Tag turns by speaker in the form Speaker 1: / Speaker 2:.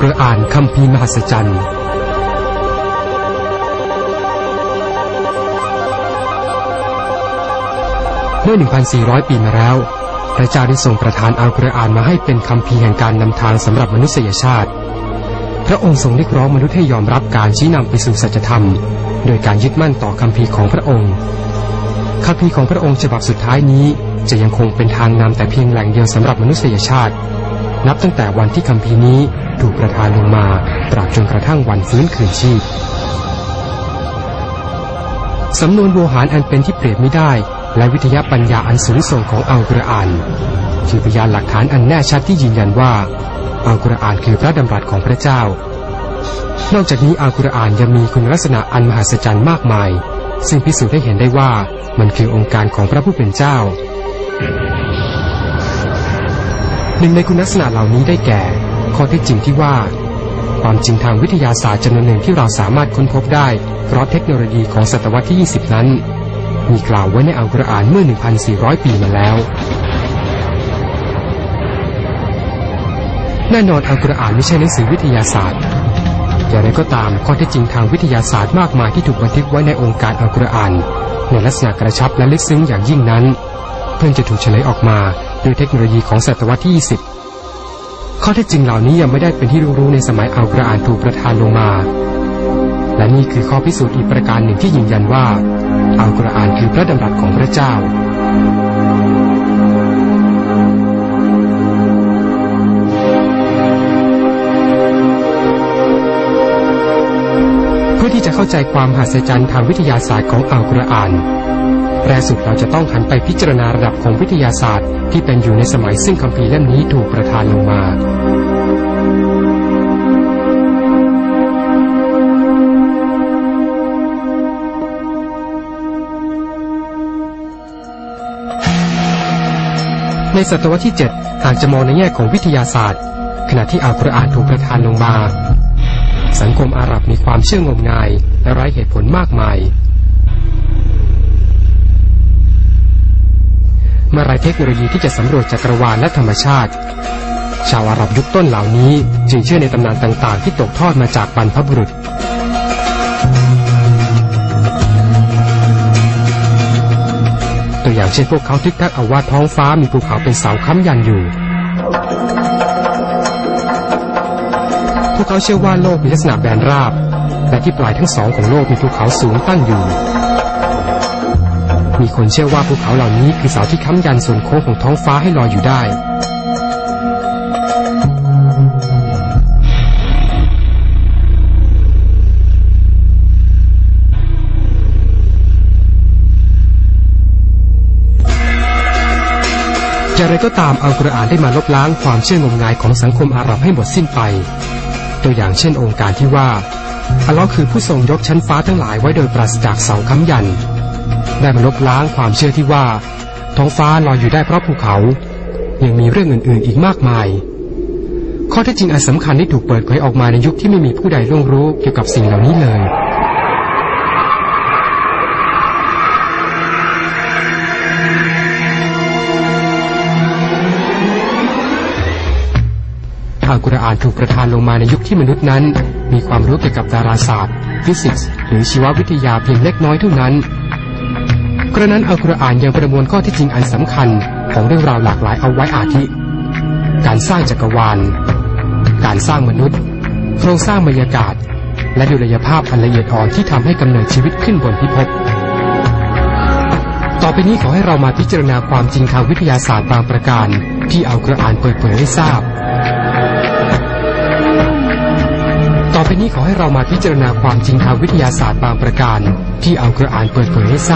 Speaker 1: กุรอานคัมภีมหัศจรรย์ เมื่อ 1,400 ปีมาแล้ว พระเจ้าได้ทรงประทานอัลกุรอานมาให้เป็นคำพีแห่งการนำทางสำหรับมนุษยชาติ พระองค์ทรงเรียกร้องมนุษย์ให้ยอมรับการชี้นำไปสู่สัจธรรม โดยการยึดมั่นต่อคำพีของพระองค์คำพีของพระองค์ฉบับสุดท้ายนี้จะยังคงเป็นทางนำแต่เพียงแหล่งเดียวสำหรับมนุษยชาติ นับตั้งแต่วันที่คำพีนี้ถูกประทานลงมาตราบจนกระทั่งวันฟื้นคืนชีพสำนวนโวหารอันเป็นที่เปรียบไม่ได้ และวิทยาปัญญาอันสูงส่งของอัลกุรอานคือพยานหลักฐานอันแน่ชัดที่ยืนยันว่าอัลกุรอานคือพระดำรัสของพระเจ้า นอกจากนี้อัลกุรอานยังมีคุณลักษณะอันมหัศจรรย์มากมาย ซึ่งพิสูจน์ให้เห็นได้ว่ามันคือองค์การของพระผู้เป็นเจ้า หนึ่งในคุณลักษณะเหล่านี้ได้แก่ ข้อเท็จจริงที่ว่า ความจริงทางวิทยาศาสตร์จำนวนหนึ่งที่เราสามารถค้นพบได้ เพราะเทคโนโลยีของศตวรรษที่ 20 นั้น มีกล่าวไว้ในอัลกุรอานเมื่อ 1,400 ปีมาแล้ว แน่นอนอัลกุรอานไม่ใช่หนังสือวิทยาศาสตร์อย่างไรก็ตามข้อเท็จจริงทางวิทยาศาสตร์มากมายที่ถูกบันทึกไว้ในองค์การอัลกุรอานในลักษณะกระชับและลึกซึ้งอย่างยิ่งนั้น เพิ่งจะถูกเฉลยออกมา ด้วยเทคโนโลยีของศตวรรษที่ 20 ข้อเท็จจริงเหล่านี้ยังไม่ได้เป็นที่รู้ในสมัยอัลกุรอานถูกประทานลงมา และนี่คือข้อพิสูจน์อีกประการหนึ่งที่ยืนยันว่าอัลกุรอานคือพระดำรัสของพระเจ้าเพื่อที่จะเข้าใจความมหัศจรรย์ทางวิทยาศาสตร์ของอัลกุรอาน แรสุดเราจะต้องหันไปพิจารณาระดับของวิทยาศาสตร์ ที่เป็นอยู่ในสมัยซึ่งคัมภีร์เล่มนี้ถูกประทานลงมาในศตวรรษที่ 7 หากจะมองในแง่ของวิทยาศาสตร์ ขณะที่อัลกุรอานถูกประทานลงมา สังคมอาหรับมีความเชื่องมงายและไร้เหตุผลมากมาย มื่อไรเทคโนโลยีที่จะสำรวจจักรวาลและธรรมชาติ ชาวอาหรับยุคต้นเหล่านี้ จึงเชื่อในตำนานต่างๆ ที่ตกทอดมาจากบรรพบุรุษตัวอย่างเช่นพวกเขาทึกทักเอาว่าท้องฟ้ามีภูเขาเป็นเสาค้ำยันอยู่ พวกเขาเชื่อว่าโลกมีลักษณะแบนราบและที่ปลายทั้งสองของโลกมีภูเขาสูงตั้งอยู่ มีคนเชื่อว่าภูเขาเหล่านี้คือเสาที่ค้ำยันส่วนโค้งของท้องฟ้าให้ลอยอยู่ได้ อย่างไรก็ตามอัลกุรอานได้มาลบล้างความเชื่องมงายของสังคมอาหรับให้หมดสิ้นไป ตัวอย่างเช่นองค์การที่ว่าอัลลอฮ์คือผู้ทรงยกชั้นฟ้าทั้งหลายไว้โดยปราศจากเสาค้ำยัน ได้มาลบล้างความเชื่อที่ว่า ท้องฟ้าลอยอยู่ได้เพราะภูเขา ยังมีเรื่องอื่นๆอีกมากมาย ข้อเท็จจริงอันสำคัญที่ถูกเปิดเผยออกมาในยุคที่ไม่มีผู้ใดล่วงรู้เกี่ยวกับสิ่งเหล่านี้เลยอัลกุรอานถูกประทานลงมาในยุคที่มนุษย์นั้น มีความรู้เกี่ยวกับดาราศาสตร์ ฟิสิกส์ หรือชีววิทยาเพียงเล็กน้อยเท่านั้น กระนั้นอัลกุรอานยังประมวลข้อที่จริงอันสำคัญของเรื่องราวหลากหลายเอาไว้อาทิ การสร้างจักรวาล การสร้างมนุษย์ โครงสร้างบรรยากาศ และดุลยภาพอันละเอียดอ่อนที่ทำให้กำเนิดชีวิตขึ้นบนพิภพ ต่อไปนี้ขอให้เรามาพิจารณาความจริงทางวิทยาศาสตร์บางประการ ที่อัลกุรอานเปิดเผยให้ทราบ ต่อไปนี้ขอให้เรามาพิจารณาความจริงทางวิทยาศาสตร์บางประการ ที่อัลกุรอานเปิดเผยให้ทราบ